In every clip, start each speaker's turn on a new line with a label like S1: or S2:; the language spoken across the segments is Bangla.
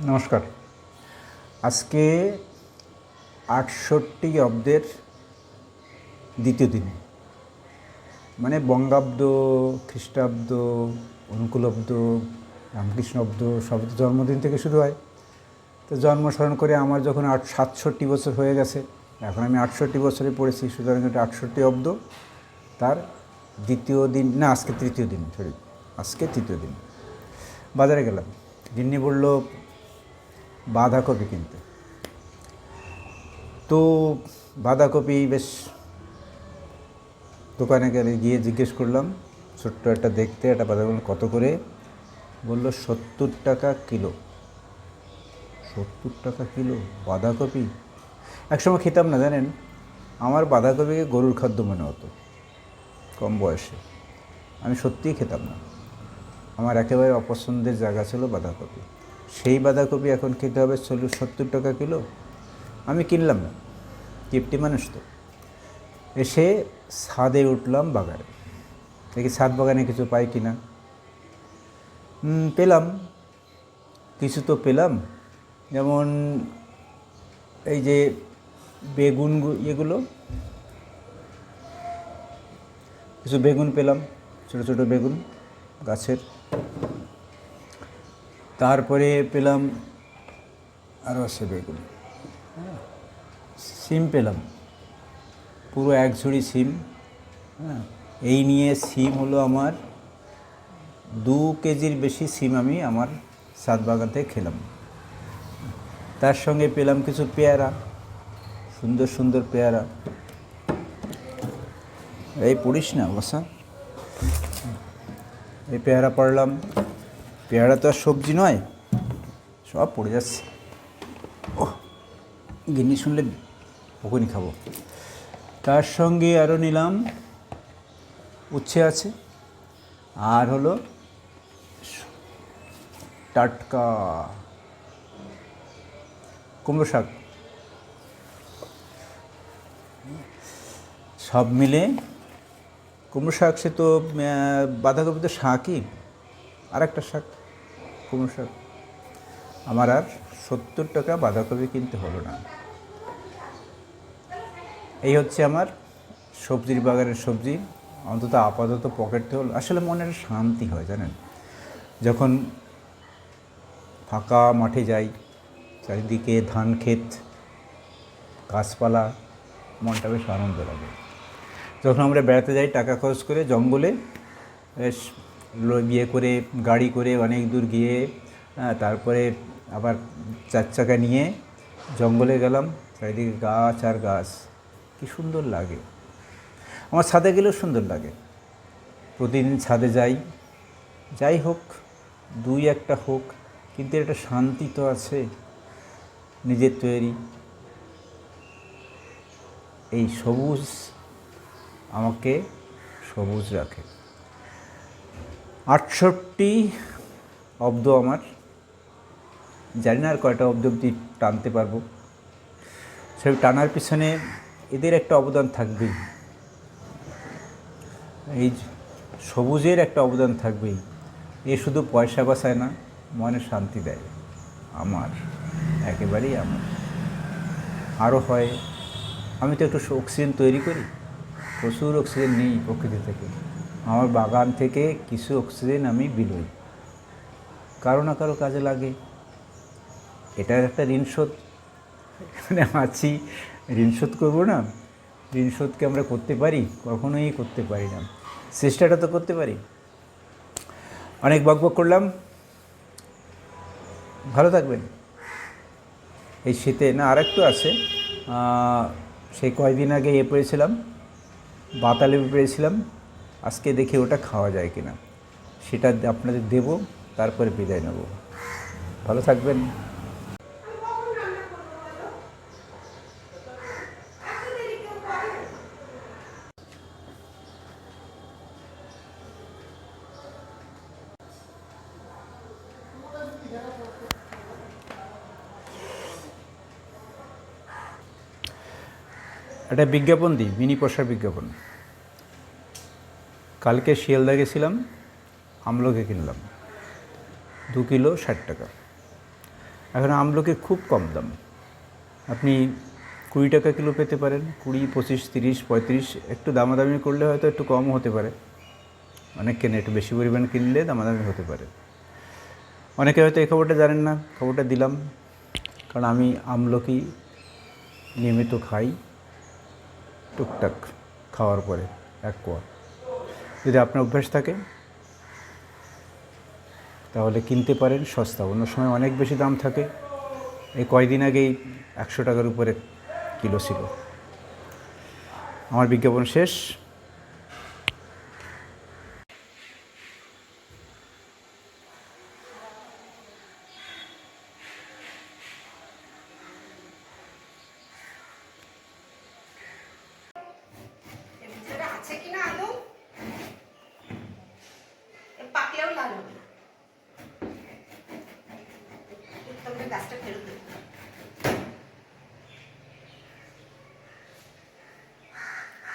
S1: নমস্কার। আজকে আটষট্টি অব্দের দ্বিতীয় দিনে। মানে বঙ্গাব্দ, খ্রিস্টাব্দ, অনুকূলাব্দ রামকৃষ্ণ অব্দ সব জন্মদিন থেকে শুরু হয়। তো জন্ম স্মরণ করে আমার যখন আট, সাতষট্টি বছর হয়ে গেছে, এখন আমি আটষট্টি বছরে পড়েছি, সুতরাং এটা আটষট্টি অব্দ। তার দ্বিতীয় দিন, না, আজকে তৃতীয় দিন সরি আজকে তৃতীয় দিন। বাজারে গেলাম। গিন্নি বলল বাঁধাকপি কিনতে। তো বাঁধাকপি বেশ দোকানে গেলে গিয়ে জিজ্ঞেস করলাম, ছোট্ট একটা দেখতে, একটা বাঁধাকপি কত করে? বলল, সত্তর টাকা কিলো। সত্তর টাকা কিলো বাঁধাকপি? একসময় খেতাম না, জানেন? আমার বাঁধাকপিকে গরুর খাদ্য মনে হতো, কম বয়সে। আমি সত্যিই খেতাম না। আমার একেবারে অপছন্দের জায়গা ছিল বাঁধাকপি। সেই বাঁধাকপি এখন খেতে হবে চল্লিশ সত্তর টাকা কিলো। আমি কিনলাম না। কিপটি মানুষ তো। এসে ছাদে উঠলাম বাগানে। দেখি ছাদ বাগানে কিছু পাই কিনা। হুম, পেলাম। কিছু তো পেলাম। যেমন এই যে বেগুন এগুলো। কিছু বেগুন পেলাম ছোটো ছোটো বেগুন গাছের। তারপরে পেলাম আরও আছে বেগুন। সিম পেলাম। পুরো এক ঝুড়ি সিম। হ্যাঁ এই নিয়ে সিম হলো আমার দু কেজির বেশি সিম আমি আমার সাত থেকে খেলাম। তার সঙ্গে পেলাম কিছু পেয়ারা, সুন্দর সুন্দর পেয়ারা। এই পড়িস না, বসা। এই পেয়ারা পড়লাম। পেয়ারা তো আর সবজি নয়, সব পড়ে যাচ্ছে। ও গিন্নি শুনলে ওখানে খাব। তার সঙ্গে আরও নিলাম উচ্ছে আছে, আর হলো টাটকা কুমড়ো শাক। সব মিলে কুমড়ো শাক, সে তো বাঁধাকপি তো শাকই আর একটা শাক। কুমড়ো আমার আর সত্তর টাকা বাঁধাকপি কিনতে হলো না। এই হচ্ছে আমার সবজির বাগানের সবজি, অন্তত আপাতত পকেটে হলো। আসলে মনের শান্তি হয়, জানেন? যখন ফাঁকা মাঠে যাই, চারিদিকে ধান ক্ষেত, গাছপালা, মনটা বেশ আনন্দ লাগে। যখন আমরা বেড়াতে যাই, টাকা খরচ করে জঙ্গলে, বেশ বিয়ে করে, গাড়ি করে অনেক দূর গিয়ে তারপরে আবার চার চাকা নিয়ে জঙ্গলে গেলাম। চারিদিকে গাছ আর গাছ। কি সুন্দর লাগে। আমার ছাদে গেলেও সুন্দর লাগে। প্রতিদিন ছাদে যাই। যাই হোক, দুই একটা হোক, কিন্তু একটা শান্তি তো আছে। নিজের তৈরি। এই সবুজ আমাকে সবুজ রাখে। আটষট্টি অব্দ আমার। জানি না আর কয়টা অব্দ অব্দি টানতে পারব। সেই টানার পিছনে এদের একটা অবদান থাকবেই। এই সবুজের একটা অবদান থাকবেই। এ শুধু পয়সা বাঁচায় না, মনে শান্তি দেয়। আমার, একেবারেই আমার। আরও হয়, আমি তো একটু অক্সিজেন তৈরি করি। প্রচুর অক্সিজেন নিই প্রকৃতি থেকে। আমার বাগান থেকে কিছু অক্সিজেন আমি বিলোই। কারও না কারও কাজে লাগে। এটার একটা ঋণ শোধ। এখানে আছি। ঋণ শোধ করব না। ঋণ শোধকে আমরা করতে পারি? কখনোই করতে পারি না। চেষ্টাটা তো করতে পারি। অনেক বকবক করলাম। ভালো থাকবেন। এই শীতে না আরেকটু আছে। আহ, সেই কয়দিন আগে এ পেয়েছিলাম বাতালেবু পেয়েছিলাম আজকে দেখি ওটা খাওয়া যায় কিনা, সেটা আপনাদের দেব, তারপরে বিদায় নেব। ভালো থাকবেন। একটা বিজ্ঞাপন দিই, মিনি পশার বিজ্ঞাপন। কালকে শিয়ালদা গেছিলাম, আমলকে কিনলাম। দু কিলো ষাট টাকা। এখন আমলকি খুব কম দাম। আপনি কুড়ি টাকা কিলো পেতে পারেন, কুড়ি, পঁচিশ, তিরিশ, পঁয়ত্রিশ, একটু দামাদামি করলে হয়তো একটু কম হতে পারে। অনেক কেনে, একটু বেশি পরিমাণ কিনলে দামাদামি হতে পারে। অনেকে হয়তো এই খবরটা জানেন না, খবরটা দিলাম। কারণ আমি আমলকি নিয়মিত খাই, টুকটাক খাওয়ার পরে, এক কোয়া। যদি আপনার অভ্যাস থাকে, তাহলে কিনতে পারেন সস্তা। অন্য সময় অনেক বেশি দাম থাকে। এই কয়দিন আগেই একশো টাকার উপরে কিলো ছিল। আমার বিজ্ঞাপন শেষ
S2: এর ভিতরে আছে কিনা আলু এ পাকলেও লাল হবে না। উত্তমকে গাছটা ফেরত দেবো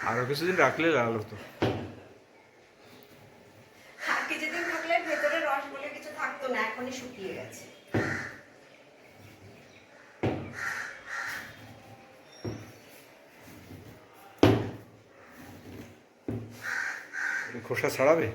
S1: আরও কিছুদিন রাখলে লাল হতো।
S2: আর কিছুদিন থাকলে ভেতরে রস বলে কিছু থাকতো না এখনই শুকিয়ে গেছে।
S1: খোসা ছাড়াবে?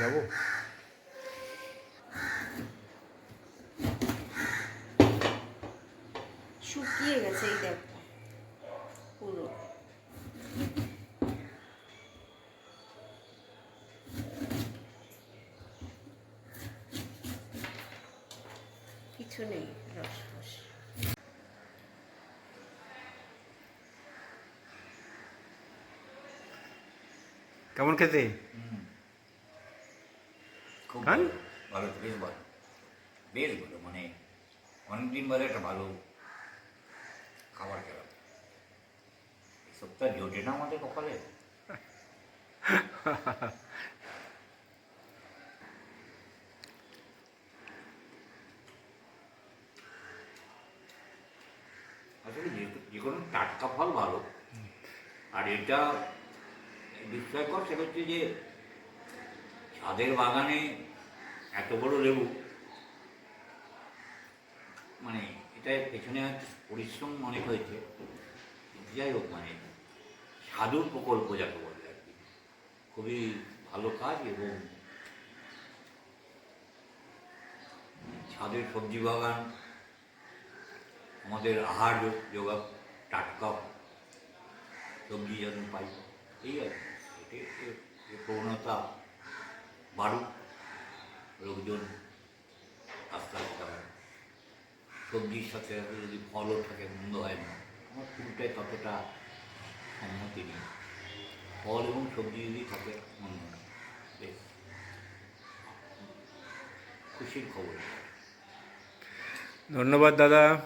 S1: যাব।
S2: শুকিয়ে গেছে এই দেখো। পুরো। কিছু নেই রস ফস
S1: কেমন খেতে? হ্যাঁ?
S3: ভালো বেশ ভালো বেশ ভালো মানে অনেকদিন বাদে একটা ভালো খাবার খেলাম। আর জোটে না আমাদের কপালে? যে কোনো টাটকা ফল ভালো। আর এটা বিস্ময়কর, সেটা হচ্ছে যে, ছাদের বাগানে এত বড় লেবু। মানে এটা পেছনে পরিশ্রম অনেক হয়েছে। যাই হোক মানে সাধুর প্রকল্প যাকে বলে আর কি। খুবই ভালো কাজ এবং ছাদের সবজি বাগান, আমাদের আহার যোগা টাটকা সবজি যেন পাই, এই আর কি। প্রবণতা বাড়ুক। লোকজন আস্তে আস্তে সবজির সাথে যদি ফলও থাকে, মন্দ হয় না। আমার পুরোটাই ততটা সম্মতি নেই। ফল এবং সবজি যদি থাকে, মন্দ না। বেশ। খুশির খবর।
S1: ধন্যবাদ দাদা।